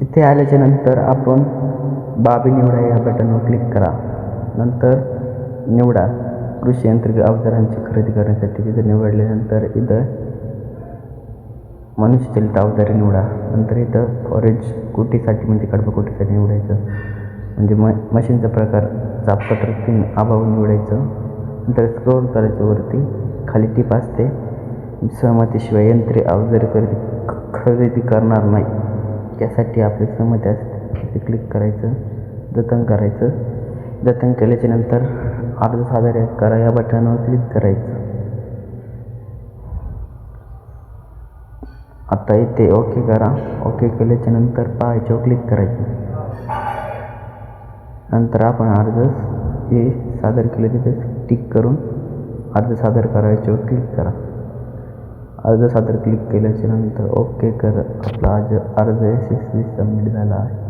इथे आल्याच्यानंतर आपण बाबी निवडा या बटनवर क्लिक करा. नंतर निवडा. कृषी यांत्रिक अवजारांची खरेदी करण्यासाठी तिथं निवडल्यानंतर इथं मनुष्यचलित अवजारे निवडा. नंतर इथं फॉरेज कुटीसाठी म्हणजे कडबा कुटीसाठी निवडायचं. म्हणजे म मशीनचा प्रकार जापकटर तीन अभाव निवडायचं. नंतर स्क्रोल करायचं वरती खाली टीप असते. सहमतीशिवाय यंत्रे अवजारे खरेदी खरेदी करणार नाही. त्यासाठी आपले सहमती असते क्लिक करायचं जतन करायचं. जतन केल्याच्यानंतर अर्ज सादर करा. या बटनावर क्लिक करायचं. आता इथे ओके करा. ओके केल्याच्यानंतर पाहायच्यावर क्लिक करायचं. नंतर आपण अर्ज हे सादर केले तिथे टिक करून अर्ज सादर करायच्यावर क्लिक करा. अर्ज सादर क्लिक केल्याच्यानंतर ओके कर. आपला अर्ज अर्ज यशस्वी सबमिट झाला आहे.